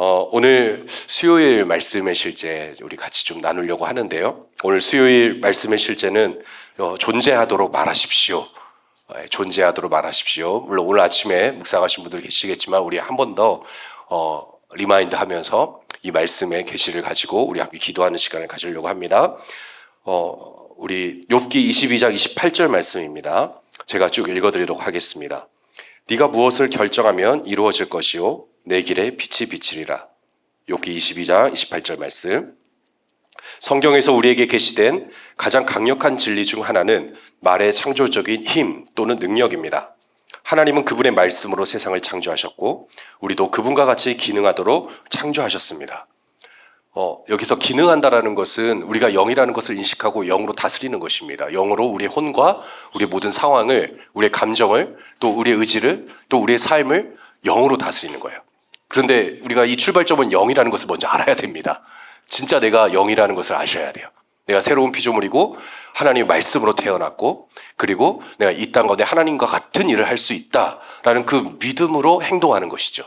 어, 오늘 수요일 말씀의 실제 우리 같이 좀 나누려고 하는데요. 오늘 수요일 말씀의 실제는 어, 존재하도록 말하십시오. 어, 존재하도록 말하십시오. 물론 오늘 아침에 묵상하신 분들 계시겠지만 우리 한 번더 어, 리마인드 하면서 이 말씀의 계시를 가지고 우리 함께 기도하는 시간을 가지려고 합니다. 어, 우리 욥기 22장 28절 말씀입니다. 제가 쭉 읽어 드리도록 하겠습니다. 네가 무엇을 결정하면 이루어질 것이요 내 길에 빛이 비치리라. 욥기 22장 28절 말씀. 성경에서 우리에게 계시된 가장 강력한 진리 중 하나는 말의 창조적인 힘 또는 능력입니다. 하나님은 그분의 말씀으로 세상을 창조하셨고 우리도 그분과 같이 기능하도록 창조하셨습니다. 어, 여기서 기능한다라는 것은 우리가 영이라는 것을 인식하고 영으로 다스리는 것입니다. 영으로 우리의 혼과 우리의 모든 상황을, 우리의 감정을, 또 우리의 의지를, 또 우리의 삶을 영으로 다스리는 거예요. 그런데 우리가 이 출발점은 영이라는 것을 먼저 알아야 됩니다. 진짜 내가 영이라는 것을 아셔야 돼요. 내가 새로운 피조물이고 하나님의 말씀으로 태어났고 그리고 내가 이 땅 가운데 하나님과 같은 일을 할 수 있다라는 그 믿음으로 행동하는 것이죠.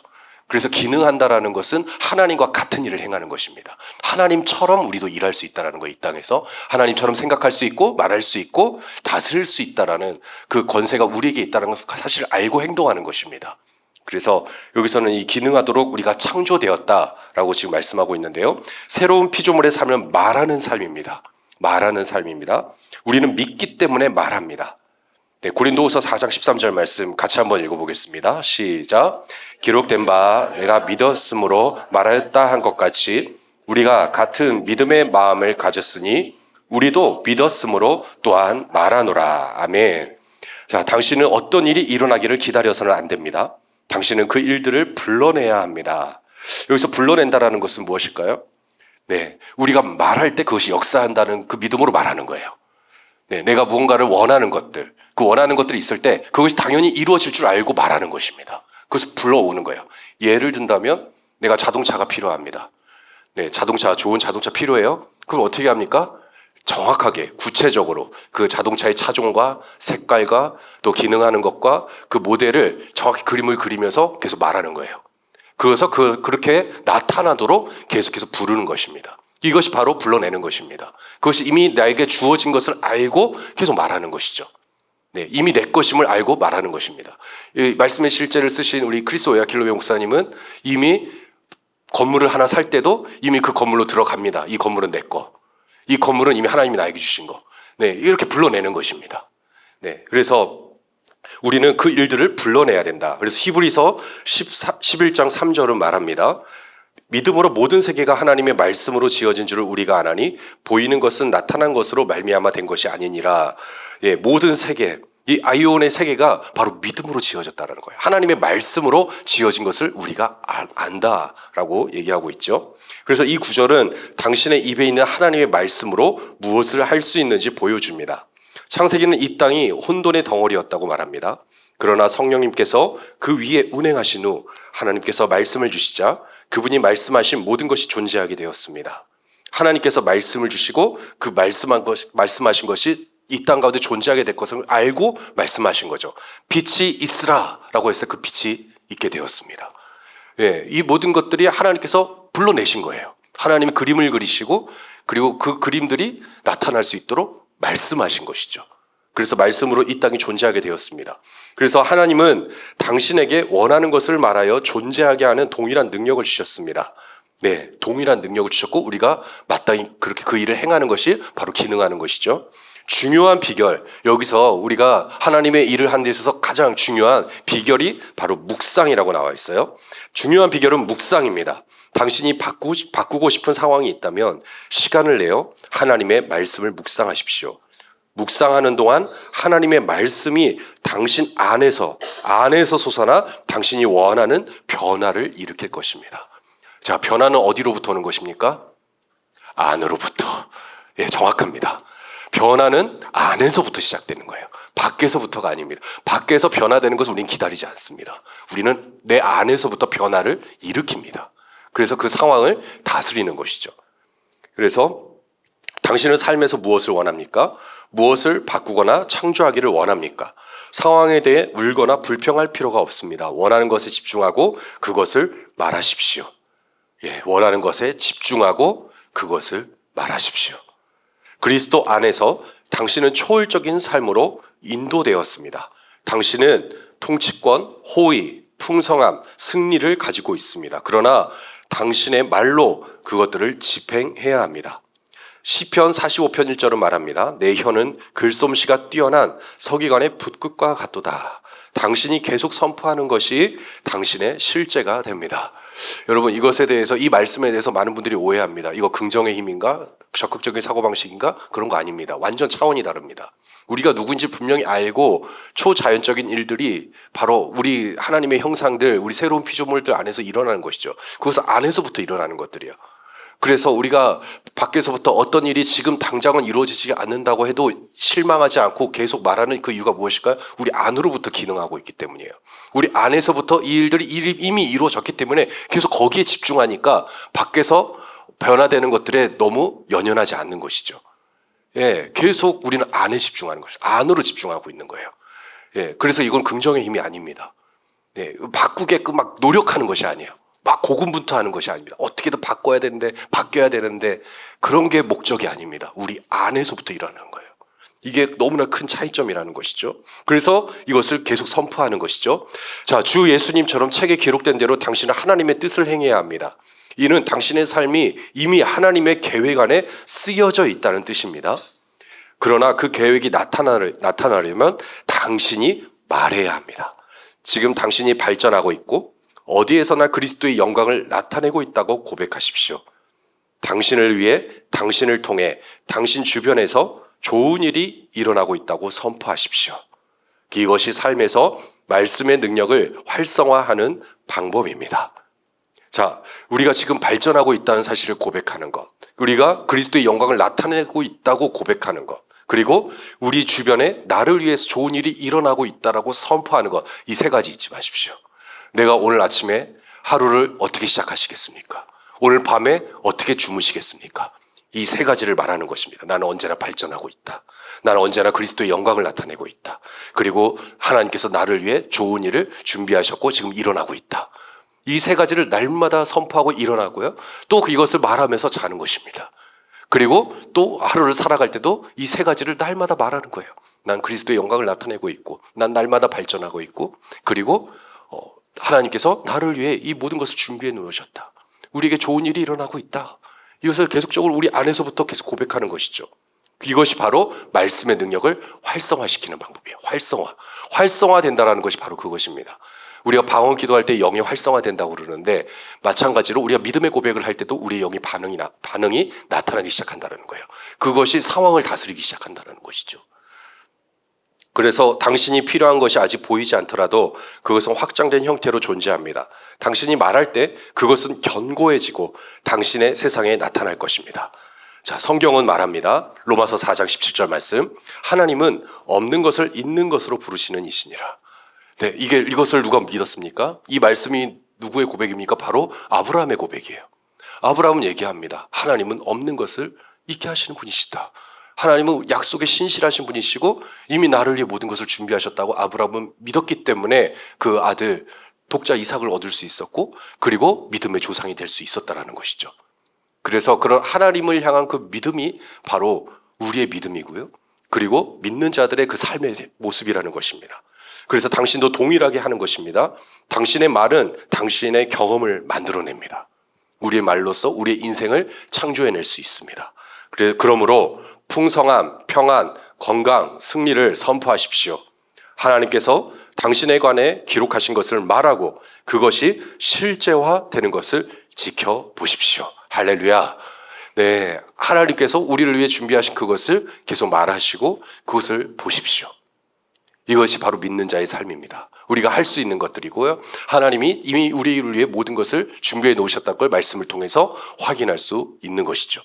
그래서 기능한다라는 것은 하나님과 같은 일을 행하는 것입니다. 하나님처럼 우리도 일할 수 있다라는 거 이 땅에서 하나님처럼 생각할 수 있고 말할 수 있고 다스릴 수 있다라는 그 권세가 우리에게 있다는 것을 사실 알고 행동하는 것입니다. 그래서 여기서는 이 기능하도록 우리가 창조되었다라고 지금 말씀하고 있는데요. 새로운 피조물의 삶은 말하는 삶입니다. 말하는 삶입니다. 우리는 믿기 때문에 말합니다. 네, 고린도후서 4장 13절 말씀 같이 한번 읽어보겠습니다. 시작. 기록된 바 내가 믿었으므로 말하였다 한 것 같이 우리가 같은 믿음의 마음을 가졌으니 우리도 믿었으므로 또한 말하노라. 아멘. 자, 당신은 어떤 일이 일어나기를 기다려서는 안 됩니다. 당신은 그 일들을 불러내야 합니다. 여기서 불러낸다라는 것은 무엇일까요? 네, 우리가 말할 때 그것이 역사한다는 그 믿음으로 말하는 거예요. 네, 내가 무언가를 원하는 것들, 그 원하는 것들이 있을 때 그것이 당연히 이루어질 줄 알고 말하는 것입니다. 그것을 불러오는 거예요. 예를 든다면 내가 자동차가 필요합니다. 네, 자동차, 좋은 자동차 필요해요? 그럼 어떻게 합니까? 정확하게, 구체적으로 그 자동차의 차종과 색깔과 또 기능하는 것과 그 모델을 정확히 그림을 그리면서 계속 말하는 거예요. 그래서 그, 그렇게 나타나도록 계속해서 부르는 것입니다. 이것이 바로 불러내는 것입니다. 그것이 이미 나에게 주어진 것을 알고 계속 말하는 것이죠. 네, 이미 내 것임을 알고 말하는 것입니다. 이 말씀의 실제를 쓰신 우리 크리스 오야 길로베 목사님은 이미 건물을 하나 살 때도 이미 그 건물로 들어갑니다. 이 건물은 내 거. 이 건물은 이미 하나님이 나에게 주신 거. 네, 이렇게 불러내는 것입니다. 네, 그래서 우리는 그 일들을 불러내야 된다. 그래서 히브리서 14, 11장 3절은 말합니다. 믿음으로 모든 세계가 하나님의 말씀으로 지어진 줄을 우리가 아나니 보이는 것은 나타난 것으로 말미암아 된 것이 아니니라. 예, 모든 세계 이 아이온의 세계가 바로 믿음으로 지어졌다는 거예요. 하나님의 말씀으로 지어진 것을 우리가 아, 안다라고 얘기하고 있죠. 그래서 이 구절은 당신의 입에 있는 하나님의 말씀으로 무엇을 할 수 있는지 보여줍니다. 창세기는 이 땅이 혼돈의 덩어리였다고 말합니다. 그러나 성령님께서 그 위에 운행하신 후 하나님께서 말씀을 주시자 그분이 말씀하신 모든 것이 존재하게 되었습니다. 하나님께서 말씀을 주시고 그 말씀한 것, 말씀하신 것이 이 땅 가운데 존재하게 될 것을 알고 말씀하신 거죠. 빛이 있으라라고 해서 그 빛이 있게 되었습니다. 예, 이 모든 것들이 하나님께서 불러내신 거예요. 하나님이 그림을 그리시고 그리고 그 그림들이 나타날 수 있도록 말씀하신 것이죠. 그래서 말씀으로 이 땅이 존재하게 되었습니다. 그래서 하나님은 당신에게 원하는 것을 말하여 존재하게 하는 동일한 능력을 주셨습니다. 네, 동일한 능력을 주셨고 우리가 마땅히 그렇게 그 일을 행하는 것이 바로 기능하는 것이죠. 중요한 비결, 여기서 우리가 하나님의 일을 하는 데 있어서 가장 중요한 비결이 바로 묵상이라고 나와 있어요. 중요한 비결은 묵상입니다. 당신이 바꾸, 바꾸고 싶은 상황이 있다면 시간을 내어 하나님의 말씀을 묵상하십시오. 묵상하는 동안 하나님의 말씀이 당신 안에서, 안에서 솟아나 당신이 원하는 변화를 일으킬 것입니다. 자, 변화는 어디로부터 오는 것입니까? 안으로부터. 예, 정확합니다. 변화는 안에서부터 시작되는 거예요. 밖에서부터가 아닙니다. 밖에서 변화되는 것을 우리는 기다리지 않습니다. 우리는 내 안에서부터 변화를 일으킵니다. 그래서 그 상황을 다스리는 것이죠. 그래서 당신은 삶에서 무엇을 원합니까? 무엇을 바꾸거나 창조하기를 원합니까? 상황에 대해 울거나 불평할 필요가 없습니다. 원하는 것에 집중하고 그것을 말하십시오. 예, 원하는 것에 집중하고 그것을 말하십시오. 그리스도 안에서 당신은 초월적인 삶으로 인도되었습니다. 당신은 통치권, 호의, 풍성함, 승리를 가지고 있습니다. 그러나 당신의 말로 그것들을 집행해야 합니다. 시편 45편 1절은 말합니다. 내 혀는 글솜씨가 뛰어난 서기관의 붓끝과 같도다. 당신이 계속 선포하는 것이 당신의 실제가 됩니다. 여러분 이것에 대해서 이 말씀에 대해서 많은 분들이 오해합니다. 이거 긍정의 힘인가? 적극적인 사고방식인가? 그런 거 아닙니다. 완전 차원이 다릅니다. 우리가 누군지 분명히 알고 초자연적인 일들이 바로 우리 하나님의 형상들, 우리 새로운 피조물들 안에서 일어나는 것이죠. 그것은 안에서부터 일어나는 것들이요. 그래서 우리가 밖에서부터 어떤 일이 지금 당장은 이루어지지 않는다고 해도 실망하지 않고 계속 말하는 그 이유가 무엇일까요? 우리 안으로부터 기능하고 있기 때문이에요. 우리 안에서부터 이 일들이 이미 이루어졌기 때문에 계속 거기에 집중하니까 밖에서 변화되는 것들에 너무 연연하지 않는 것이죠. 예, 계속 우리는 안에 집중하는 것이죠. 안으로 집중하고 있는 거예요. 예, 그래서 이건 긍정의 힘이 아닙니다. 예, 바꾸게끔 막 노력하는 것이 아니에요. 막 고군분투하는 것이 아닙니다. 어떻게든 바꿔야 되는데 바뀌어야 되는데 그런 게 목적이 아닙니다. 우리 안에서부터 일어나는 거예요. 이게 너무나 큰 차이점이라는 것이죠. 그래서 이것을 계속 선포하는 것이죠. 자, 주 예수님처럼 책에 기록된 대로 당신은 하나님의 뜻을 행해야 합니다. 이는 당신의 삶이 이미 하나님의 계획 안에 쓰여져 있다는 뜻입니다. 그러나 그 계획이 나타나려면 당신이 말해야 합니다. 지금 당신이 발전하고 있고 어디에서나 그리스도의 영광을 나타내고 있다고 고백하십시오. 당신을 위해 당신을 통해 당신 주변에서 좋은 일이 일어나고 있다고 선포하십시오. 이것이 삶에서 말씀의 능력을 활성화하는 방법입니다. 자, 우리가 지금 발전하고 있다는 사실을 고백하는 것. 우리가 그리스도의 영광을 나타내고 있다고 고백하는 것. 그리고 우리 주변에 나를 위해서 좋은 일이 일어나고 있다라고 선포하는 것. 이 세 가지 잊지 마십시오. 내가 오늘 아침에 하루를 어떻게 시작하시겠습니까? 오늘 밤에 어떻게 주무시겠습니까? 이 세 가지를 말하는 것입니다. 나는 언제나 발전하고 있다. 나는 언제나 그리스도의 영광을 나타내고 있다. 그리고 하나님께서 나를 위해 좋은 일을 준비하셨고 지금 일어나고 있다. 이 세 가지를 날마다 선포하고 일어나고요. 또 이것을 말하면서 자는 것입니다. 그리고 또 하루를 살아갈 때도 이 세 가지를 날마다 말하는 거예요. 난 그리스도의 영광을 나타내고 있고, 난 날마다 발전하고 있고, 그리고 하나님께서 나를 위해 이 모든 것을 준비해 놓으셨다. 우리에게 좋은 일이 일어나고 있다. 이것을 계속적으로 우리 안에서부터 계속 고백하는 것이죠. 이것이 바로 말씀의 능력을 활성화시키는 방법이에요. 활성화. 활성화된다라는 것이 바로 그것입니다. 우리가 방언 기도할 때 영이 활성화된다고 그러는데 마찬가지로 우리가 믿음의 고백을 할 때도 우리의 영이 반응이 나, 반응이 나타나기 시작한다는 거예요. 그것이 상황을 다스리기 시작한다는 것이죠. 그래서 당신이 필요한 것이 아직 보이지 않더라도 그것은 확장된 형태로 존재합니다. 당신이 말할 때 그것은 견고해지고 당신의 세상에 나타날 것입니다. 자, 성경은 말합니다. 로마서 4장 17절 말씀. 하나님은 없는 것을 있는 것으로 부르시는 이시니라. 네, 이게 이것을 누가 믿었습니까? 이 말씀이 누구의 고백입니까? 바로 아브라함의 고백이에요. 아브라함은 얘기합니다. 하나님은 없는 것을 있게 하시는 분이시다. 하나님은 약속에 신실하신 분이시고 이미 나를 위해 모든 것을 준비하셨다고 아브라함은 믿었기 때문에 그 아들 독자 이삭을 얻을 수 있었고 그리고 믿음의 조상이 될 수 있었다라는 것이죠. 그래서 그런 하나님을 향한 그 믿음이 바로 우리의 믿음이고요. 그리고 믿는 자들의 그 삶의 모습이라는 것입니다. 그래서 당신도 동일하게 하는 것입니다. 당신의 말은 당신의 경험을 만들어냅니다. 우리의 말로서 우리의 인생을 창조해낼 수 있습니다. 그러므로 풍성함, 평안, 건강, 승리를 선포하십시오. 하나님께서 당신에 관해 기록하신 것을 말하고 그것이 실제화 되는 것을 지켜보십시오. 할렐루야. 네. 하나님께서 우리를 위해 준비하신 그것을 계속 말하시고 그것을 보십시오. 이것이 바로 믿는 자의 삶입니다. 우리가 할 수 있는 것들이고요. 하나님이 이미 우리를 위해 모든 것을 준비해 놓으셨다는 걸 말씀을 통해서 확인할 수 있는 것이죠.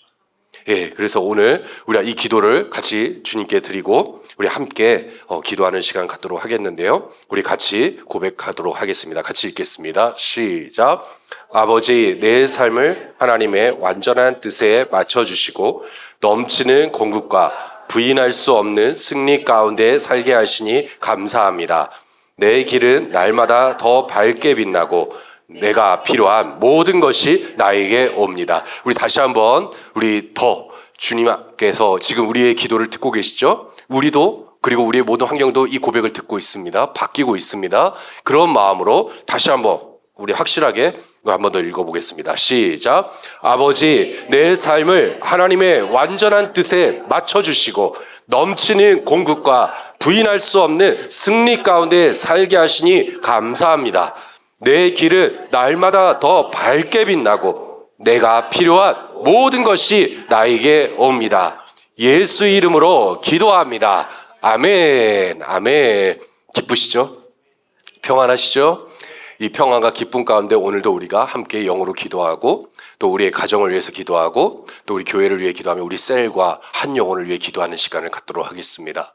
예, 그래서 오늘 우리가 이 기도를 같이 주님께 드리고 우리 함께 어, 기도하는 시간 갖도록 하겠는데요. 우리 같이 고백하도록 하겠습니다. 같이 읽겠습니다. 시작. 아버지, 내 삶을 하나님의 완전한 뜻에 맞춰주시고 넘치는 공급과 부인할 수 없는 승리 가운데 살게 하시니 감사합니다. 내 길은 날마다 더 밝게 빛나고 내가 필요한 모든 것이 나에게 옵니다. 우리 다시 한번 우리 더 주님께서 지금 우리의 기도를 듣고 계시죠? 우리도 그리고 우리의 모든 환경도 이 고백을 듣고 있습니다. 바뀌고 있습니다. 그런 마음으로 다시 한번 우리 확실하게 이거 한번 더 읽어보겠습니다. 시작. 아버지, 내 삶을 하나님의 완전한 뜻에 맞춰주시고 넘치는 공급과 부인할 수 없는 승리 가운데 살게 하시니 감사합니다. 내 길은 날마다 더 밝게 빛나고 내가 필요한 모든 것이 나에게 옵니다. 예수 이름으로 기도합니다. 아멘, 아멘. 기쁘시죠? 평안하시죠? 이 평안과 기쁨 가운데 오늘도 우리가 함께 영으로 기도하고 또 우리의 가정을 위해서 기도하고 또 우리 교회를 위해 기도하며 우리 셀과 한 영혼을 위해 기도하는 시간을 갖도록 하겠습니다.